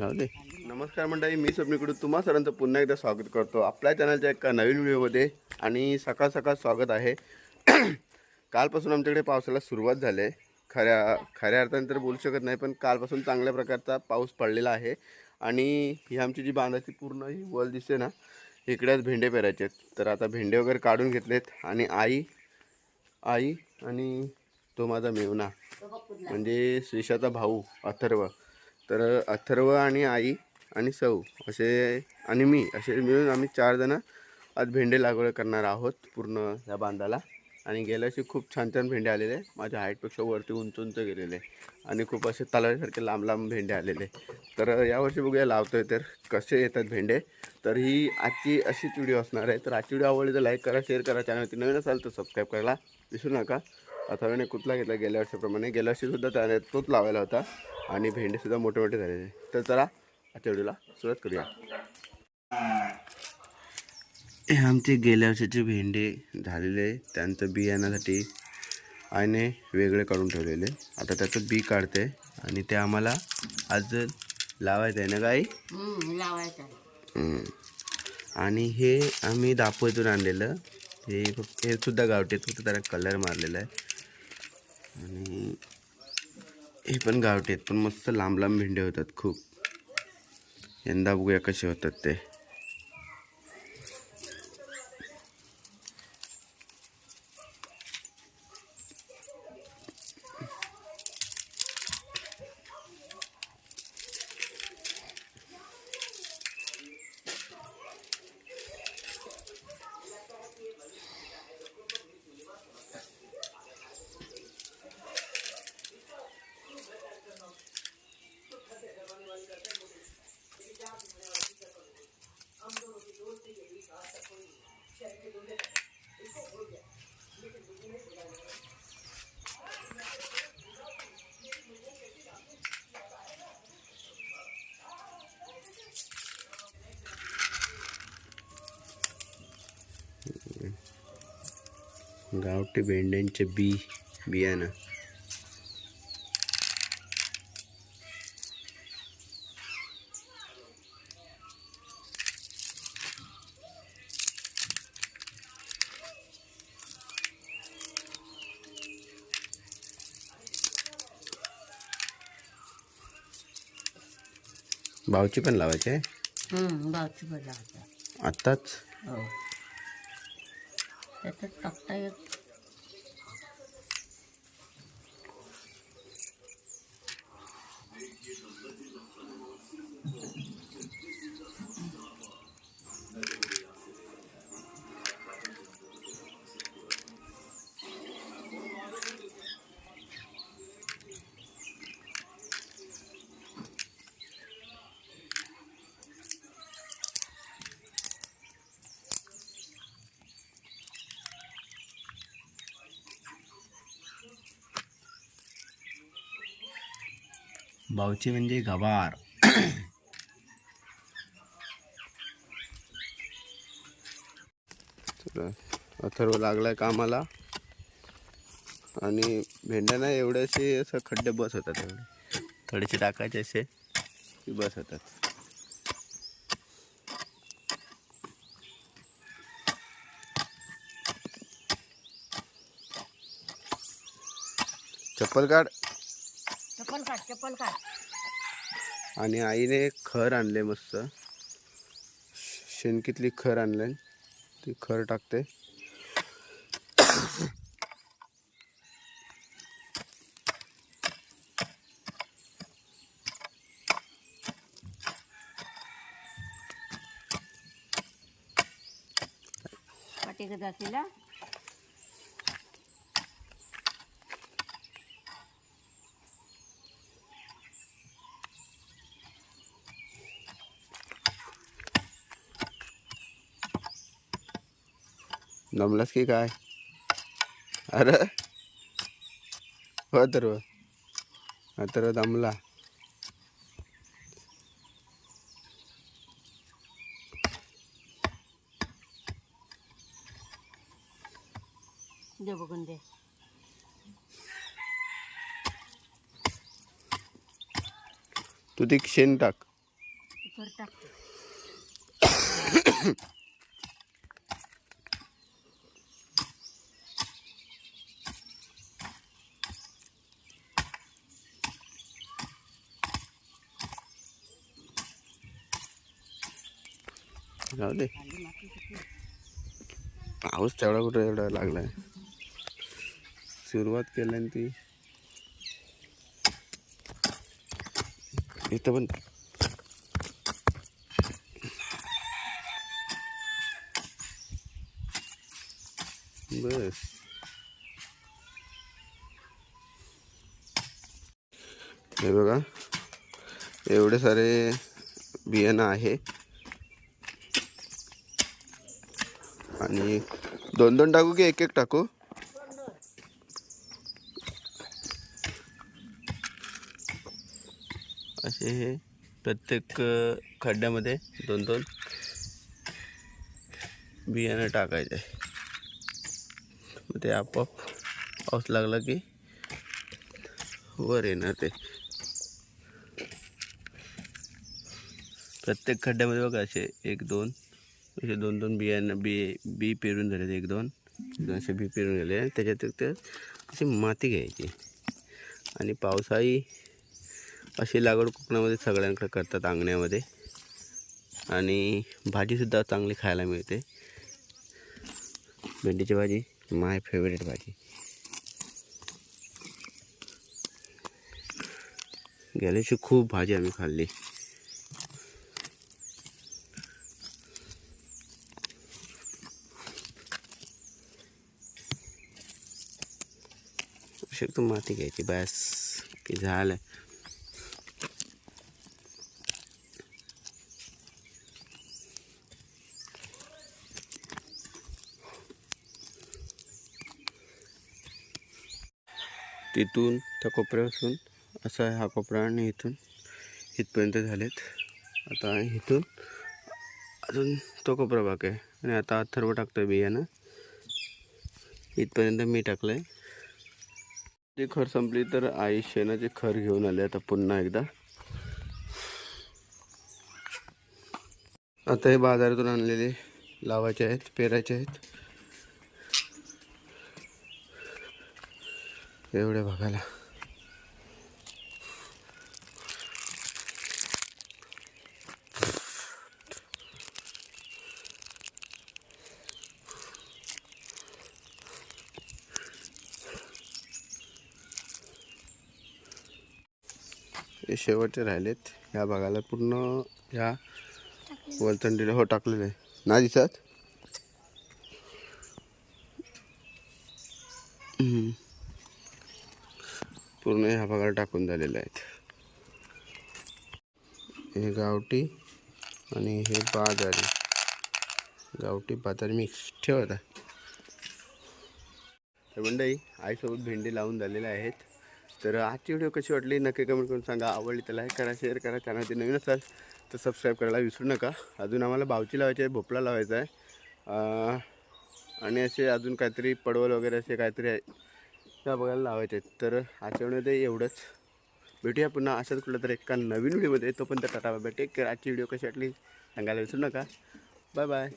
जाऊ दे नमस्कार मंडळी मी स्वप्नीकडून तुम्हा सरांचं पुन्हा एकदा स्वागत करतो. आपल्या चॅनलच्या एका नवीन व्हिडिओमध्ये आणि सकाळ सकाळ स्वागत आहे. कालपासून आमच्याकडे पावसाला सुरुवात झाली आहे. खऱ्या खऱ्या अर्थाने तर बोलू शकत नाही पण कालपासून चांगल्या प्रकारचा पाऊस पडलेला आहे. आणि ही आमची जी बांधाची पूर्ण ही वल दिसते ना इकडेच भेंडे पेरायचे आहेत. तर आता भेंडे वगैरे काढून घेतलेत आणि आई आई आणि तो माझा मेवना म्हणजे श्रीषाचा भाऊ अथर्व. तर अथर्व आणि आई आणि सौ असे आणि मी असे मिळून आम्ही चार जण आज भेंडे लागवड करणार आहोत पूर्ण या बांधाला. आणि गेल्या वर्षी खूप छान छान भेंडे आलेले. माझ्या हाईटपेक्षा वरती उंच उंच गेलेले. आणि खूप असे तलावासारखे लांब लांब भेंडे आलेले. तर यावर्षी बघूया लावतोय तर कसे येतात भेंडे. तर ही आजची अशीच व्हिडिओ असणार आहे. तर आजची व्हिडिओ आवडली तर लाईक करा शेअर करा. चॅनलवरती नवीन असाल तर सबस्क्राईब करायला विसरू नका. अथर्वने कुठला घेतला? गेल्या वर्षाप्रमाणे. गेल्या वर्षीसुद्धा त्याने तोच लावायला होता. आणि भेंडेसुद्धा मोठे मोठे झालेले तर चला आजच्या व्हिडिओला सुरुवात करूया. हे आमचे गेल्या वर्षाचे भेंडे झालेले त्यांचं बियाण्यासाठी आईने वेगळे काढून ठेवलेले आता त्याचं बी काढते. आणि ते आम्हाला आज लावायचं आहे ना गाई? लावायचं. आणि हे आम्ही दापोईतून आणलेलं. हे फक्त हे सुद्धा गावठी आहेत, फक्त त्याला कलर मारलेला आहे. आणि हे पण गावठी आहेत पण मस्त लांब लांब भेंडे होतात खूप. यंदा बघूया कसे होतात ते. गावठी भेंड्यांचे बी बियाणं. भावची पण लावायची गावची पण लावायचं आत्ताच? हो. त्याच्यात टाकता येत भावची म्हणजे गवार. अथर्व लागलाय कामाला. आणि भेंड्या नाही एवढे असे असं खड्डे बस होतात एवढे. थोडेसे टाकायचे असे. की बस होतात. चप्पल काढ. चप्पल काढ आणि आईने खर आणले मस्त. शेणकीतली खर आणले. ती खर टाकते. पाठी जातीला दमलास की काय? अरे. हो तर तर दमला. दे बघून दे. तू ती शेण टाक. कर जाऊ दे. पाऊस तेवढा कुठं एवढा लागलाय. सुरुवात केल्याने ती इथं पण बस. हे बघा एवढे सारे बियाणं आहे. आणि दोन दोन टाकू की एक एक टाकू? असे हे प्रत्येक खड्ड्यामध्ये दोन दोन बियाणं टाकायचे. मग ते आपोआप पाऊस लागला की वर येणार ते. प्रत्येक खड्ड्यामध्ये बघा असे एक दोन असे दोन दोन बियाणं बी बी पेरून झाले एक दोन. दोनशे असे बी पेरून गेले आणि त्याच्यात ते अशी माती घ्यायची. आणि पावसाळी अशी लागवड कोकणामध्ये सगळ्यांकडे करतात अंगण्यामध्ये आणि भाजीसुद्धा चांगली खायला मिळते. भेंडीची भाजी माय फेवरेट भाजी. गेल्याची खूप भाजी आम्ही खाल्ली. शकतो माती घ्यायची बस की झालं तिथून त्या कोपऱ्यापासून असा हा कोपरा आणि इथून इथपर्यंत झालेत. आता इथून अजून तो कोपरा बाकी आहे. आणि आता अथर्व आहे बियाणं. इथपर्यंत मी टाकलं आहे ती खर संपली तर आई शेणाचे खर घेऊन आले आता पुन्हा एकदा. आता हे बाजारातून आणलेले लावायचे आहेत पेरायचे आहेत. एवढे बघायला. हे शेवटचे राहिलेत. ह्या भागाला पूर्ण ह्या वलथंडीला हो टाकलेले आहे. ना दिसत? पूर्ण ह्या भागाला टाकून झालेले आहेत. हे गावठी आणि हे बाजारी. गावठी बाजारी मिक्स ठेवत आहे. तर मंडई आईसोबत भेंडी लावून झालेल्या आहेत. तर आजची व्हिडिओ कशी वाटली नक्की कमेंट करून सांगा. आवडली तर लाईक करा शेअर करा. चॅनलची नवीन असाल तर सबस्क्राईब करायला विसरू नका. अजून आम्हाला भावची लावायची आहे भोपळा लावायचा आहे. आणि असे अजून काहीतरी पडवल वगैरे असे काहीतरी आहे त्या बघायला लावायचे आहेत. तर आजच्या व्हिडिओमध्ये एवढंच. भेटूया पुन्हा अशाच कुठलं तर एका नवीन व्हिडिओमध्ये. तोपर्यंत टाटा बाय टेक केअर आजची व्हिडिओ कशी वाटली सांगायला विसरू नका. Bye bye